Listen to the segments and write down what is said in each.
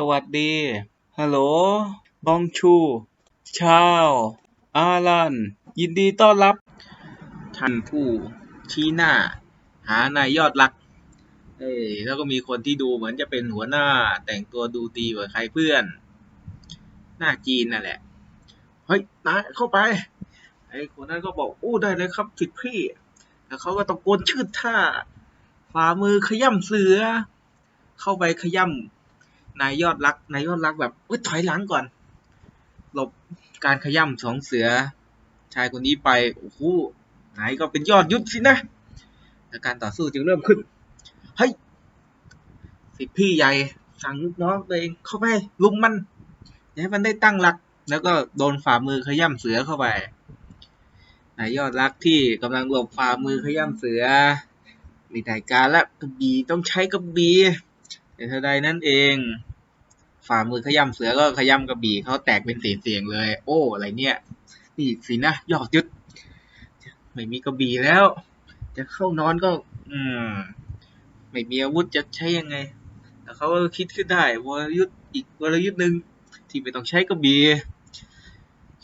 สวัสดี ฮัลโหล บองชู ชาว อาลัน ยินดีต้อนรับ ท่านผู้ชี้หน้า หานายยอดรัก เอ้ยแล้วก็มีคนที่ดูเหมือนจะเป็นหัวหน้า แต่งตัวดูดีกว่าใครเพื่อน หน้าจีนนั่นแหละ เฮ้ยนายเข้าไป ไอ้คนนั้นก็บอก อู้ได้เลยครับสิทธิพี่ แล้วเขาก็ตะโกนชื่อท่า ฝ่ามือขย่ำเสือ เข้าไปขย่ำ นายยอดรักนายยอดรักแบบเอ้ยถอยหลังก่อน หลบการขย่ำสองเสือ ชายคนนี้ไปโอ้โหนายก็เป็นยอดยุทธสินะและการต่อสู้จึงเริ่มขึ้นเฮ้ยสิพี่ใหญ่สั่งลูกน้องตัวเองเข้าไปลุมมันอย่าให้มันได้ตั้งหลัก แล้วก็โดนฝ่ามือขย่ำเสือเข้าไปนายยอดรักที่กำลังหลบฝ่ามือขย่ำเสือมีแต่การละกระบี่ต้องใช้กระบี่แต่ทันใดนั้นเอง ฝ่ามือขย่ำเสือก็ขย่ำกระบี่เขาแตกเป็นเสียงๆเลย โอ้อะไรเนี่ยนี่สินะยอดยุทธไม่มีกระบี่แล้ว จะเข้านอนก็ อืม ไม่มีอาวุธจะใช้ยังไงแต่เขาก็คิดขึ้นได้วรยุทธ์อีกวรยุทธ์หนึ่งที่ไม่ต้องใช้กระบี่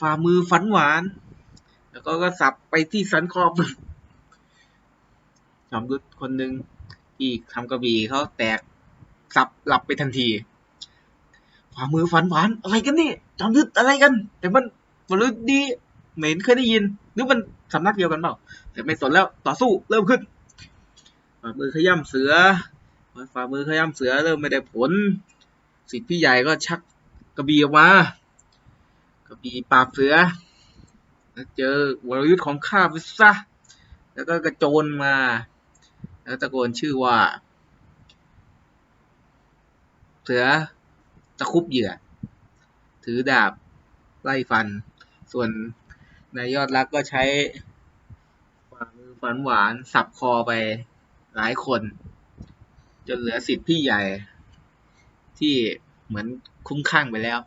ฝ่ามือฝันหวาน แล้วก็ก็สับไปที่สันคอปึกจอมยุทธคนหนึ่งที่ทำกระบี่เขาแตกสับหลับไปทันที ฝ่ามือฝันหวานอะไรกันนี่จอมยุทธอะไรกัน แต่มันวรยุทธ์ดีเหม็นเคยได้ยิน หรือมันสำนักเดียวกันเปล่า แต่ไม่สนแล้วต่อสู้เริ่มขึ้นฝ่ามือขย้ำเสือฝ่ามือขย้ำเสือเริ่มไม่ได้ผล สิทธิ์พี่ใหญ่ก็ชักกระบี่ออกมากระบี่ปราบเสือแล้วเจอวรยุทธ์ของข้าไปซะแล้วก็กระโจนมา แล้วตะโกนชื่อว่า เสือ ตะคุบเหยื่อ ถือดาบไล่ฟัน ส่วนนายยอดรักก็ใช้ฝ่ามือฝันหวานสับคอไปหลายคน จนเหลือสิทธิ์พี่ใหญ่ที่เหมือนคุ้มข้างไปแล้ว